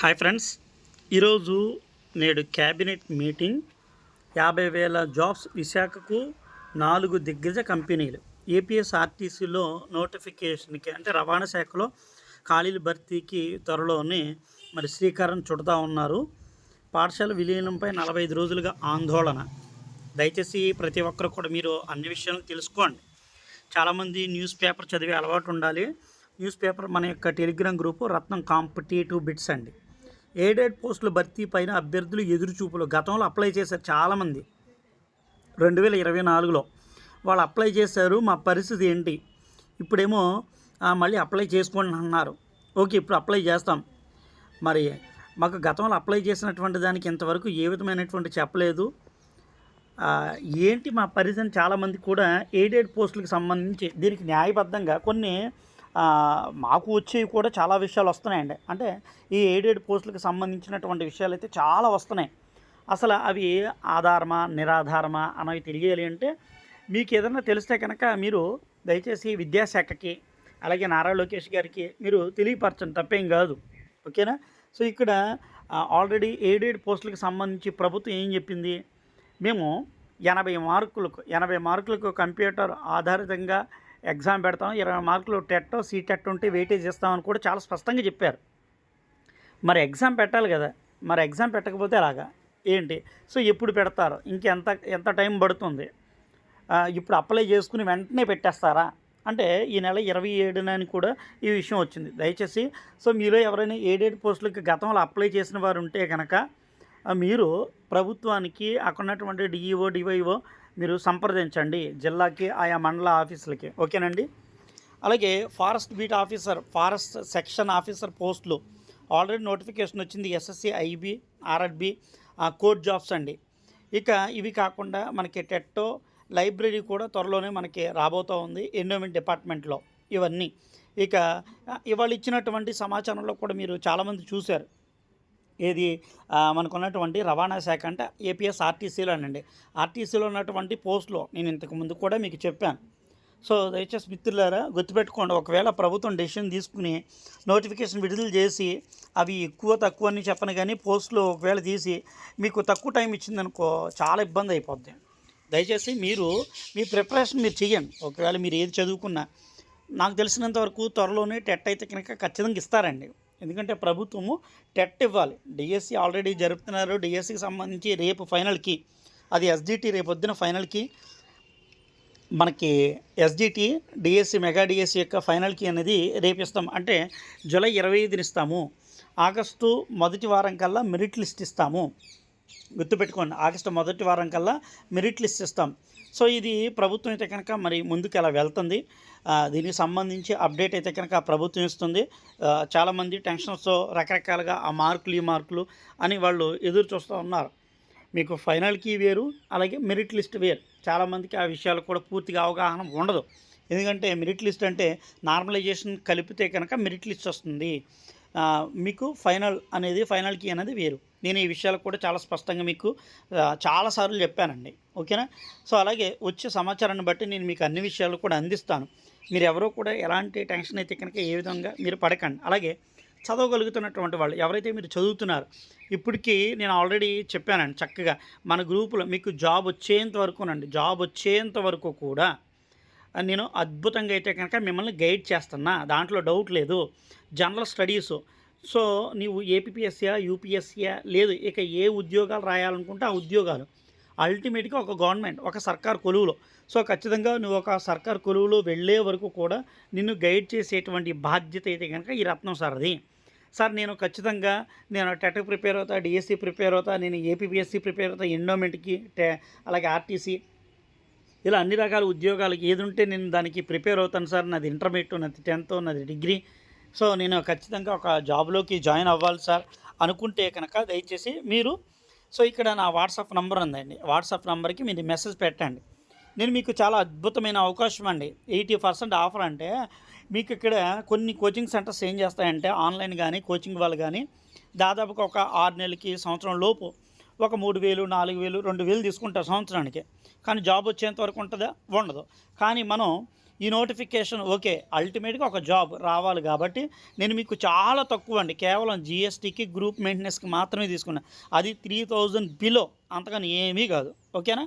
Hi friends ఈరోజు నేడు cabinet meeting. యాభై వేల జాబ్స్ విశాఖకు నాలుగు దిగ్గజ కంపెనీలు. ఏపీఎస్ఆర్టీసీలో నోటిఫికేషన్కి అంటే రవాణా శాఖలో ఖాళీల భర్తీకి త్వరలోనే మరి శ్రీకారం చుడతా ఉన్నారు. పాఠశాల విలీనంపై నలభై ఐదు రోజులుగా ఆందోళన. దయచేసి ప్రతి ఒక్కరు కూడా మీరు అన్ని విషయాలను తెలుసుకోండి. చాలామంది న్యూస్ పేపర్ చదివే అలవాటు ఉండాలి. న్యూస్ పేపర్ మన యొక్క Telegram group Ratnam competitive bits అండి. ఎయిడెడ్ పోస్టుల భర్తీ పైన అభ్యర్థులు ఎదురుచూపులు. గతంలో అప్లై చేశారు చాలామంది. రెండు వేల ఇరవై నాలుగులో వాళ్ళు అప్లై చేశారు. మా పరిస్థితి ఏంటి? ఇప్పుడేమో మళ్ళీ అప్లై చేసుకోండి అన్నారు. ఓకే ఇప్పుడు అప్లై చేస్తాం. మరి మాకు గతంలో అప్లై చేసినటువంటి దానికి ఇంతవరకు ఏ విధమైనటువంటి చెప్పలేదు. ఏంటి మా పరిధిని? చాలామంది కూడా ఎయిడెడ్ పోస్టులకు సంబంధించి దీనికి న్యాయబద్ధంగా కొన్ని మాకు వచ్చేవి కూడా చాలా విషయాలు వస్తున్నాయండి. అంటే ఈ ఎయిడెడ్ పోస్టులకు సంబంధించినటువంటి విషయాలు అయితే చాలా వస్తున్నాయి. అసలు అవి ఆధారమా నిరాధారమా అనేవి తెలియాలి అంటే మీకు ఏదైనా తెలిస్తే కనుక మీరు దయచేసి విద్యాశాఖకి అలాగే నారా లోకేష్ గారికి మీరు తెలియపరచండి. తప్పేం కాదు. ఓకేనా? సో ఇక్కడ ఆల్రెడీ ఎయిడెడ్ పోస్టులకు సంబంధించి ప్రభుత్వం ఏం చెప్పింది? మేము ఎనభై మార్కులకు ఎనభై మార్కులకు కంప్యూటర్ ఆధారితంగా ఎగ్జామ్ పెడతాం ఇరవై మార్కులు టెట్ సీటెట్ ఉంటే వెయిటేజ్ ఇస్తామని కూడా చాలా స్పష్టంగా చెప్పారు. మరి ఎగ్జామ్ పెట్టాలి కదా మరి ఎగ్జామ్ పెట్టకపోతే అలాగా ఏంటి? సో ఎప్పుడు పెడతారు? ఇంకెంత ఎంత టైం పడుతుంది? ఇప్పుడు అప్లై చేసుకుని వెంటనే పెట్టేస్తారా? అంటే ఈ నెల ఇరవై ఏడున అని కూడా ఈ విషయం వచ్చింది. దయచేసి సో మీలో ఎవరైనా ఏడేడు పోస్టులకి గతంలో అప్లై చేసిన వారు ఉంటే కనుక మీరు ప్రభుత్వానికి అక్కడ ఉన్నటువంటి డిఈఓ డివైఓ మీరు సంప్రదించండి జిల్లాకి ఆయా మండల ఆఫీసులకి. ఓకేనండి? అలాగే forest beat officer forest section officer పోస్టులు. ఆల్రెడీ నోటిఫికేషన్ వచ్చింది SSC IB RRB court jobs అండి. ఇక ఇవి కాకుండా మనకి టెట్టో లైబ్రరీ కూడా త్వరలోనే మనకి రాబోతూ ఉంది ఎండోమెంట్ డిపార్ట్మెంట్లో ఇవన్నీ. ఇక ఇవాళ ఇచ్చినటువంటి సమాచారంలో కూడా మీరు చాలామంది చూశారు. ఏది? మనకున్నటువంటి రవాణా శాఖ అంటే ఏపీఎస్ ఆర్టీసీలో ఆర్టీసీలో ఉన్నటువంటి పోస్టులో నేను ఇంతకు ముందు కూడా మీకు చెప్పాను. సో దయచేసి మిత్రులారా గుర్తుపెట్టుకోండి ఒకవేళ ప్రభుత్వం డెసిషన్ తీసుకుని నోటిఫికేషన్ విడుదల చేసి అవి ఎక్కువ తక్కువ అని చెప్పను కానీ పోస్టులు ఒకవేళ తీసి మీకు తక్కువ టైం ఇచ్చిందనుకో చాలా ఇబ్బంది అయిపోద్ది. దయచేసి మీరు మీ ప్రిపరేషన్ మీరు చేయండి ఒకవేళ మీరు ఏది చదువుకున్నా నాకు తెలిసినంత వరకు త్వరలోనే టెట్ అయితే కనుక ఖచ్చితంగా ఇస్తారండి. ఎందుకంటే ప్రభుత్వము టెట్ ఇవ్వాలి. డిఎస్సి ఆల్రెడీ జరుపుతున్నారు. డిఎస్సికి సంబంధించి రేపు ఫైనల్కి అది ఎస్జిటి రేపు పొద్దున ఫైనల్కి మనకి ఎస్జిటి డిఎస్సి మెగా డిఎస్సి యొక్క ఫైనల్కి అనేది రేపు ఇస్తాం. అంటే జూలై ఇరవై ఐదుని ఇస్తాము. ఆగస్టు మొదటి వారం కల్లా మెరిట్ లిస్ట్ ఇస్తాము. గుర్తుపెట్టుకోండి. ఆగస్టు మొదటి వారం కల్లా మెరిట్ లిస్ట్ ఇస్తాం. సో ఇది ప్రభుత్వం అయితే కనుక మరి ముందుకు అలా వెళ్తుంది దీనికి సంబంధించి అప్డేట్ అయితే కనుక ప్రభుత్వం ఇస్తుంది. చాలామంది టెన్షన్స్తో రకరకాలుగా ఆ మార్కులు ఈ మార్కులు అని వాళ్ళు ఎదురు చూస్తూ ఉన్నారు. మీకు ఫైనల్కి వేరు అలాగే మెరిట్ లిస్ట్ వేరు. చాలామందికి ఆ విషయాలు కూడా పూర్తిగా అవగాహన ఉండదు. ఎందుకంటే మెరిట్ లిస్ట్ అంటే నార్మలైజేషన్ కలిపితే కనుక మెరిట్ లిస్ట్ వస్తుంది. మీకు ఫైనల్ అనేది ఫైనల్కి అనేది వేరు. నేను ఈ విషయాలు కూడా చాలా స్పష్టంగా మీకు చాలాసార్లు చెప్పానండి. ఓకేనా? సో అలాగే వచ్చే సమాచారాన్ని బట్టి నేను మీకు అన్ని విషయాలు కూడా అందిస్తాను. మీరు ఎవరో కూడా ఎలాంటి టెన్షన్ అయితే కనుక ఏ విధంగా మీరు పడకండి. అలాగే చదవగలుగుతున్నటువంటి వాళ్ళు ఎవరైతే మీరు చదువుతున్నారు ఇప్పటికీ నేను ఆల్రెడీ చెప్పానండి చక్కగా మన గ్రూపులో మీకు జాబ్ వచ్చేంత వరకునండి జాబ్ వచ్చేంత వరకు కూడా నేను అద్భుతంగా అయితే కనుక మిమ్మల్ని గైడ్ చేస్తున్నా. దాంట్లో డౌట్ లేదు. General studies. సో నీవు ఏపీఎస్సీయా యూపీఎస్సీయా? లేదు. ఇక ఏ ఉద్యోగాలు రాయాలనుకుంటే ఆ ఉద్యోగాలు. అల్టిమేట్గా ఒక గవర్నమెంట్ ఒక సర్కార్ కొలువులో. సో ఖచ్చితంగా నువ్వు ఒక సర్కార్ కొలువులో వెళ్ళే వరకు కూడా నిన్ను గైడ్ చేసేటువంటి బాధ్యత అయితే కనుక ఈ రత్నం సార్ది సార్ నేను ఖచ్చితంగా నేను టెట్ ప్రిపేర్ అవుతా డిఎస్సి ప్రిపేర్ అవుతా నేను ఏపీఎస్సి ప్రిపేర్ అవుతా ఎండోమెంట్కి అలాగే ఆర్టీసీ ఇలా అన్ని రకాల ఉద్యోగాలకి ఏది ఉంటే నేను దానికి ప్రిపేర్ అవుతాను సార్. నాది ఇంటర్మీడియట్ నాది టెన్త్ నాది డిగ్రీ. సో నేను ఖచ్చితంగా ఒక జాబ్లోకి జాయిన్ అవ్వాలి సార్. అనుకుంటే కనుక దయచేసి మీరు సో ఇక్కడ నా వాట్సాప్ నంబర్ ఉందండి. వాట్సాప్ నంబర్కి మీరు మెసేజ్ పెట్టండి. నేను మీకు చాలా అద్భుతమైన అవకాశం అండి. ఎయిటీ పర్సెంట్ ఆఫర్ అంటే మీకు ఇక్కడ కొన్ని కోచింగ్ సెంటర్స్ ఏం చేస్తాయంటే ఆన్లైన్ కానీ కోచింగ్ వాళ్ళు కానీ దాదాపుగా ఒక ఆరు నెలలకి సంవత్సరం లోపు ఒక మూడు వేలు నాలుగు వేలు రెండు వేలు తీసుకుంటారు సంవత్సరానికి. కానీ జాబ్ వచ్చేంత వరకు ఉంటుందా? ఉండదు. కానీ మనం ఈ నోటిఫికేషన్ ఓకే అల్టిమేట్గా ఒక జాబ్ రావాలి కాబట్టి నేను మీకు చాలా తక్కువ అండి. కేవలం జిఎస్టీకి గ్రూప్ మెయింటెనెన్స్కి మాత్రమే తీసుకున్నాను అది త్రీ థౌజండ్ బిలో అంతకని ఏమీ కాదు. ఓకేనా?